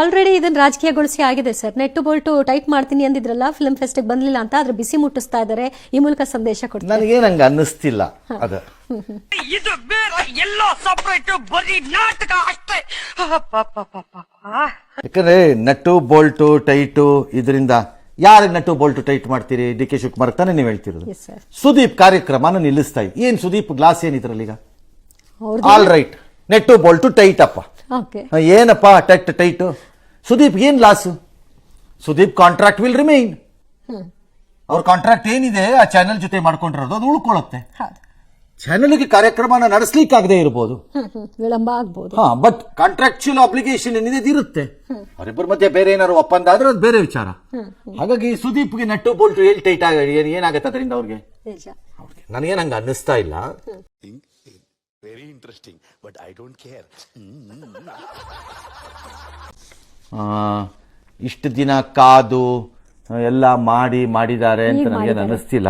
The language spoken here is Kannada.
ಆಲ್ರೆಡಿ ಇದನ್ನ ರಾಜಕೀಯಗೊಳಿಸಿ ಆಗಿದೆ ಸರ್. ನೆಟ್ಟು ಬೋಲ್ಟು ಟೈಟ್ ಮಾಡ್ತೀನಿ ಅಂದಿದ್ರಲ್ಲ ಫಿಲ್ಮ್ ಫೆಸ್ಟಿಗೆ ಬಂದಿಲ್ಲ ಅಂತ ಆದ್ರೆ ಬಿಸಿ ಮುಟ್ಟಿಸ್ತಾ ಇದ್ದಾರೆ ಈ ಮೂಲಕ ಸಂದೇಶ ಕೊಡ್ತಾರೆ ನನಗೇನು ಹಂಗೆ ಅನ್ನಿಸ್ತಿಲ್ಲ ಅದು. ಇದು ಬೇರೆ ಎಲ್ಲೋ ಸಪರೇಟ್ ಬರೀ ನಾಟಕ ಅಷ್ಟೇ. ಯಾಕಂದ್ರೆ ನಟ್ಟು ಬೋಲ್ಟು ಟೈಟು ಇದರಿಂದ ಯಾರಿಗೆ ನಟ್ಟು ಬೋಲ್ಟು ಟೈಟ್ ಮಾಡ್ತೀರಿ? ಡಿ ಕೆ ಶಿವಕುಮಾರ್ ತಾನೆ ನೀವು ಹೇಳ್ತಿರೋದು. ಎಸ್ ಸರ್ ಸುದೀಪ್ ಕಾರ್ಯಕ್ರಮನ ನಿಲ್ಲಿಸ್ತಾ ಇದ್ದೀವಿ ಏನ್ ಸುದೀಪ್ ಗ್ಲಾಸ್ ಏನಿದ್ರಲ್ಲಿ ಈಗ? ಅವ್ರದ್ದು all right nut bolt tight ಅಪ್ಪ. ಓಕೆ ಏನಪ್ಪ ಟೈಟ್ ಟೈಟು ಸುದೀಪ್ ಏನು loss Sudeep contract will remain ಅವ್ರ ಕಾಂಟ್ರಾಕ್ಟ್ ಏನಿದೆ ಆ ಚಾನೆಲ್ ಜೊತೆ ಮಾಡ್ಕೊಂಡಿರೋದು ಅದು ಉಳ್ಕೊಳ್ಳುತ್ತೆ ಹೌದು. ಚಾನೆಲ್ಗೆ ಕಾರ್ಯಕ್ರಮನ ನಡೆಸ್ಲಿಕ್ಕಾಗದೇ ಇರ್ಬೋದು. ಇರಬಹುದು ವಿಳಂಬ ಆಗ್ಬೋದು. ಹಾ ಬಟ್ ಕಾಂಟ್ರಾಕ್ಚುಯಲ್ ಅಪ್ಲಿಕೇಶನ್ ಏನಿದೆ ಇರುತ್ತೆ. ಅವರಿಬ್ಬರ ಮಧ್ಯೆ ಬೇರೆ ಏನಾದ್ರು ಒಪ್ಪಂದ ಆದ್ರೆ ಅದು ಬೇರೆ ವಿಚಾರ. ಹಾಗಾಗಿ ಸುದೀಪ್ಗೆ ನಟ್ಟು ಬೋಲ್ಟು ಎಲ್ಲಿ ಟೈಟ್ ಆಗಿ ಏನ್- ಏನಾಗತ್ತೆ ಅದರಿಂದ ಅವ್ರಿಗೆ? ನನಗೇನು ಹಂಗೆ ಅನ್ನಿಸ್ತಾ ಇಲ್ಲ. Very interesting but I don't care. ಇಷ್ಟು ದಿನ ಕಾದು ಎಲ್ಲ ಮಾಡಿ ಮಾಡಿದ್ದಾರೆ ಅಂತ ನನಗೇನು. ಅನ್ನಿಸ್ತಿಲ್ಲ